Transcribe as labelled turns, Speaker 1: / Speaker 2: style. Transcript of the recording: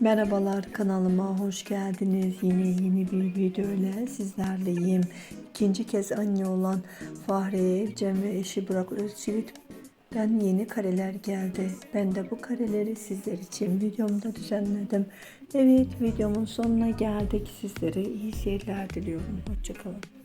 Speaker 1: Merhabalar kanalıma hoş geldiniz. Yine yeni bir video ile sizlerleyim. İkinci kez anne olan Fahriye Cem ve eşi Burak Özçivit'ten yeni kareler geldi. Ben de bu kareleri sizler için videomda düzenledim. Evet videomun sonuna geldik. Sizlere iyi seyirler diliyorum. Hoşçakalın.